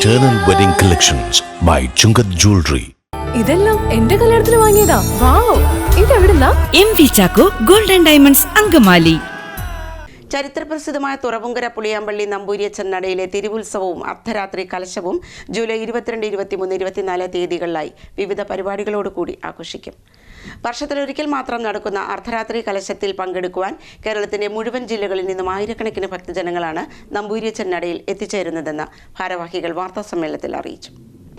Eternal wedding collections by Chungath jewellery ഇതെല്ലാം എന്റെ കല്യാണത്തിന് വാങ്ങിയതാ. Wow ഇതെവിടുന്നാ? M V Chacko golden diamonds Angamaly. ചരിത്രപ്രസിദ്ധമായ തുറവുങ്കര പുളിയാമ്പള്ളി നമ്പൂരിയച്ചൻ നടയിലെ തിരുവുത്സവവും അർദ്ധരാത്രി കലശവും ജൂലൈ ഇരുപത്തിരണ്ട് ഇരുപത്തിമൂന്ന് ഇരുപത്തിനാല് തീയതികളിലായി വിവിധ പരിപാടികളോടുകൂടി ആഘോഷിക്കും. വർഷത്തിലൊരിക്കൽ മാത്രം നടക്കുന്ന അർദ്ധരാത്രി കലശത്തിൽ പങ്കെടുക്കുവാൻ കേരളത്തിന്റെ മുഴുവൻ ജില്ലകളിൽ നിന്നും ആയിരക്കണക്കിന് ഭക്തജനങ്ങളാണ് നമ്പൂരിയച്ചൻ നടയിൽ എത്തിച്ചേരുന്നതെന്ന് ഭാരവാഹികൾ വാർത്താസമ്മേളനത്തിൽ അറിയിച്ചു.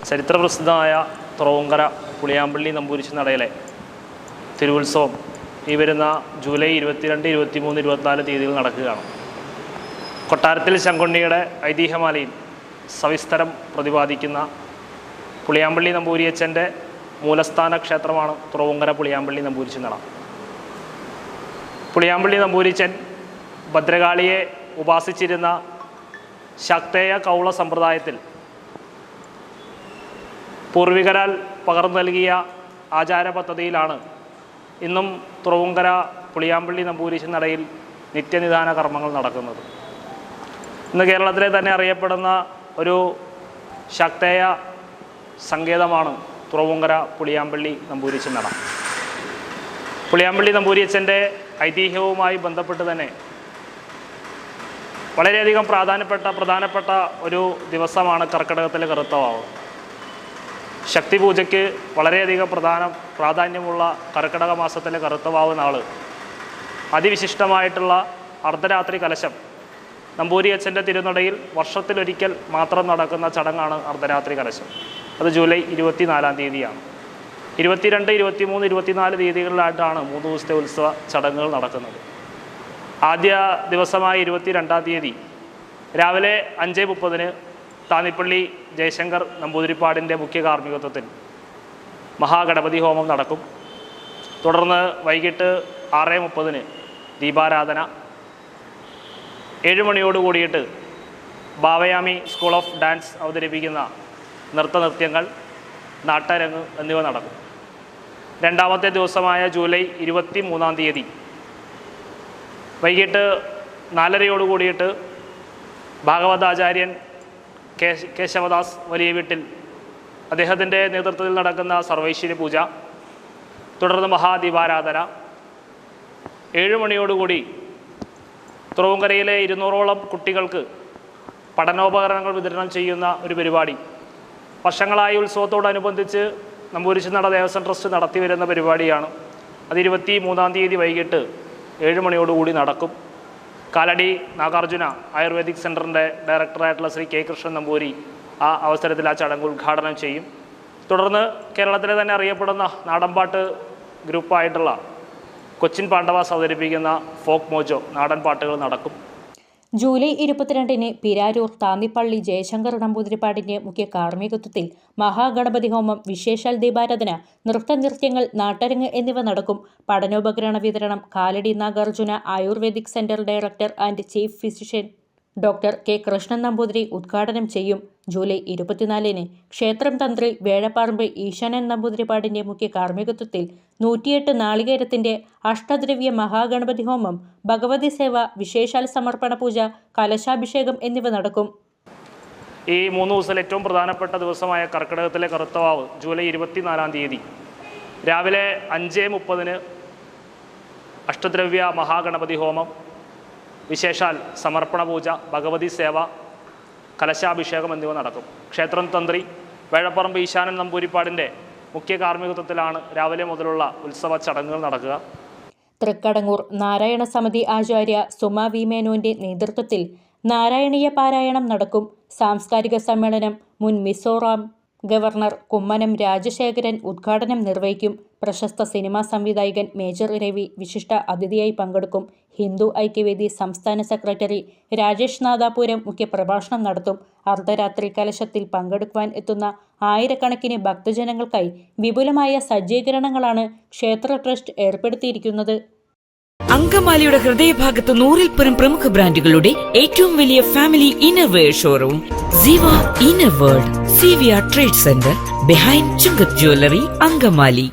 ചരിത്രപ്രസിദ്ധമായ തുറവുങ്കര പുളിയാമ്പള്ളി നമ്പൂരിച്ച് നടയിലെ തിരുവുത്സവം ഈ വരുന്ന ജൂലൈ ഇരുപത്തിരണ്ട് ഇരുപത്തിമൂന്ന് ഇരുപത്തിനാല് തീയതികൾ നടക്കുകയാണ്. കൊട്ടാരത്തിൽ ശങ്കുണ്ണിയുടെ ഐതിഹ്യമാലയിൽ സവിസ്തരം പ്രതിപാദിക്കുന്ന പുളിയാമ്പള്ളി നമ്പൂരിയച്ചന്റെ മൂലസ്ഥാന ക്ഷേത്രമാണ് തുറവുങ്കര പുളിയാമ്പള്ളി നമ്പൂരിച്ച് നട. പുളിയാമ്പള്ളി നമ്പൂരിച്ചൻ ഭദ്രകാളിയെ ഉപാസിച്ചിരുന്ന ശക്തേയ കൗള സമ്പ്രദായത്തിൽ പൂർവികരാൽ പകർന്നു നൽകിയ ആചാര പദ്ധതിയിലാണ് ഇന്നും തുറവുങ്കര പുളിയാമ്പള്ളി നമ്പൂരീശൻ നടയിൽ നിത്യനിദാന കർമ്മങ്ങൾ നടക്കുന്നത്. ഇന്ന് കേരളത്തിലെ തന്നെ അറിയപ്പെടുന്ന ഒരു ശക്തേയ സങ്കേതമാണ് തുറവുങ്കര പുളിയാമ്പള്ളി നമ്പൂരിച്ചൻ നട. പുളിയാമ്പള്ളി നമ്പൂരിയച്ചന്റെ ഐതിഹ്യവുമായി ബന്ധപ്പെട്ട് തന്നെ വളരെയധികം പ്രാധാന്യപ്പെട്ട പ്രധാനപ്പെട്ട ഒരു ദിവസമാണ് കർക്കിടകത്തിലെ കറുത്തവാവ്. ശക്തി പൂജയ്ക്ക് വളരെയധികം പ്രധാന പ്രാധാന്യമുള്ള കർക്കിടക മാസത്തിലെ കറുത്തവാവ് നാൾ. അതിവിശിഷ്ടമായിട്ടുള്ള അർദ്ധരാത്രി കലശം നമ്പൂരി അച്ഛന്റെ തിരുനടയിൽ വർഷത്തിലൊരിക്കൽ മാത്രം നടക്കുന്ന ചടങ്ങാണ് അർദ്ധരാത്രി കലശം. അത് ജൂലൈ ഇരുപത്തിനാലാം തീയതിയാണ്. ഇരുപത്തിരണ്ട് ഇരുപത്തിമൂന്ന് ഇരുപത്തിനാല് തീയതികളിലായിട്ടാണ് മൂന്ന് ദിവസത്തെ ഉത്സവ ചടങ്ങുകൾ നടക്കുന്നത്. ആദ്യ ദിവസമായ ഇരുപത്തിരണ്ടാം തീയതി രാവിലെ അഞ്ച് മുപ്പതിന് താന്നിപ്പള്ളി ജയശങ്കർ നമ്പൂതിരിപ്പാടിന്റെ മുഖ്യ കാർമ്മികത്വത്തിൽ മഹാഗണപതി ഹോമം നടക്കും. തുടർന്ന് വൈകിട്ട് ആറ് മുപ്പതിന് ദീപാരാധന. ഏഴ് മണിയോട് കൂടിയിട്ട് ബാവയാമി സ്കൂൾ ഓഫ് ഡാൻസ് അവതരിപ്പിക്കുന്ന നൃത്തനൃത്യങ്ങൾ നാട്ടരങ്ങ് എന്നിവ നടക്കും. രണ്ടാമത്തെ ദിവസമായ ജൂലൈ ഇരുപത്തി മൂന്നാം തീയതി വൈകിട്ട് നാലരയോട് കൂടിയിട്ട് ഭാഗവതാചാര്യൻ കേശ കേശവദാസ് വലിയ വീട്ടിൽ അദ്ദേഹത്തിന്റെ നേതൃത്വത്തിൽ നടക്കുന്ന സർവൈശ്വര്യ പൂജ തുടർന്ന് മഹാദീപാരാധന. ഏഴ് മണിയോടുകൂടി തുറവുംകരയിലെ ഇരുന്നൂറോളം കുട്ടികൾക്ക് പഠനോപകരണങ്ങൾ വിതരണം ചെയ്യുന്ന ഒരു പരിപാടി വർഷങ്ങളായി ഉത്സവത്തോടനുബന്ധിച്ച് നമ്പൂരിച്ചുനട ദേവസ്വം ട്രസ്റ്റ് നടത്തി വരുന്ന പരിപാടിയാണ്. അത് ഇരുപത്തി മൂന്നാം തീയതി വൈകിട്ട് ഏഴ് മണിയോടുകൂടി നടക്കും. കാലടി നാഗാർജുന ആയുർവേദിക് സെന്ററിന്റെ ഡയറക്ടറായിട്ടുള്ള ശ്രീ കെ കൃഷ്ണൻ നമ്പൂരി ആ അവസരത്തിൽ ആ ചടങ്ങ് ഉദ്ഘാടനം ചെയ്യും. തുടർന്ന് കേരളത്തിലെ തന്നെ അറിയപ്പെടുന്ന നാടൻപാട്ട് ഗ്രൂപ്പായിട്ടുള്ള കൊച്ചിൻ പാണ്ഡവാസ് അവതരിപ്പിക്കുന്ന ഫോക്ക് മോജോ നാടൻ പാട്ടുകൾ നടക്കും. ജൂലൈ ഇരുപത്തിരണ്ടിന് പിരാരൂർ താന്നിപ്പള്ളി ജയശങ്കർ നമ്പൂതിരിപ്പാടിന്റെ മുഖ്യ കാർമ്മികത്വത്തിൽ മഹാഗണപതി ഹോമം വിശേഷാൽ ദീപാരാധന നൃത്തനൃത്യങ്ങൾ നാട്ടരങ്ങ് എന്നിവ നടക്കും. പഠനോപകരണ വിതരണം Kalady Nagarjuna ayurvedic centre director and chief physician doctor K. Krishnan Namboothiri ഉദ്ഘാടനം ചെയ്യും. ജൂലൈ ഇരുപത്തിനാലിന് ക്ഷേത്രം തന്ത്രി വേഴപ്പാറമ്പ് ഈശാനൻ നമ്പൂതിരിപ്പാടിന്റെ മുഖ്യ കാർമ്മികത്വത്തിൽ നൂറ്റിയെട്ട് നാളികേരത്തിന്റെ അഷ്ടദ്രവ്യ മഹാഗണപതി ഹോമം ഭഗവതി സേവ വിശേഷാൽ സമർപ്പണ പൂജ കലശാഭിഷേകം എന്നിവ നടക്കും. ഈ മൂന്ന് ദിവസത്തിൽ ഏറ്റവും പ്രധാനപ്പെട്ട ദിവസമായ കർക്കിടകത്തിലെ കറുത്തവാവ് ജൂലൈ ഇരുപത്തിനാലാം തീയതി. രാവിലെ അഞ്ച് മുപ്പതിന് അഷ്ടദ്രവ്യ മഹാഗണപതി ഹോമം വിശേഷാൽ സമർപ്പണ പൂജ ഭഗവതി സേവ കലശാഭിഷേകം എന്നിവ നടക്കും. ക്ഷേത്രം തന്ത്രി വേഴപ്പറമ്പ് ഈശാനൻ നമ്പൂരിപ്പാടിന്റെ മുഖ്യ കാർമ്മികത്വത്തിലാണ് രാവിലെ മുതലുള്ള ഉത്സവ ചടങ്ങുകൾ നടക്കുക. തൃക്കടങ്ങൂർ നാരായണ സമിതി ആചാര്യ സുമ വി മേനോന്റെ നേതൃത്വത്തിൽ നാരായണീയ പാരായണം നടക്കും. സാംസ്കാരിക സമ്മേളനം മുൻ മിസോറാം ഗവർണർ കുമ്മനം രാജശേഖരൻ ഉദ്ഘാടനം നിർവഹിക്കും. പ്രശസ്ത സിനിമാ സംവിധായകൻ മേജർ രവി വിശിഷ്ട അതിഥിയായി പങ്കെടുക്കും. ഹിന്ദു ഐക്യവേദി സംസ്ഥാന സെക്രട്ടറി രാജേഷ് നാദാപുരം മുഖ്യപ്രഭാഷണം നടത്തും. അർദ്ധരാത്രി കലശത്തിൽ പങ്കെടുക്കുവാൻ എത്തുന്ന ആയിരക്കണക്കിന് ഭക്തജനങ്ങൾക്കായി വിപുലമായ സജ്ജീകരണങ്ങളാണ് ക്ഷേത്ര ട്രസ്റ്റ് ഏർപ്പെടുത്തിയിരിക്കുന്നത്. അങ്കമാലിയുടെ ഹൃദയഭാഗത്ത് നൂറിൽ പരം പ്രമുഖ ബ്രാൻഡുകളുടെ ഏറ്റവും വലിയ family innerwear showroom. Trade centre behind Chungath jewellery Angamaly.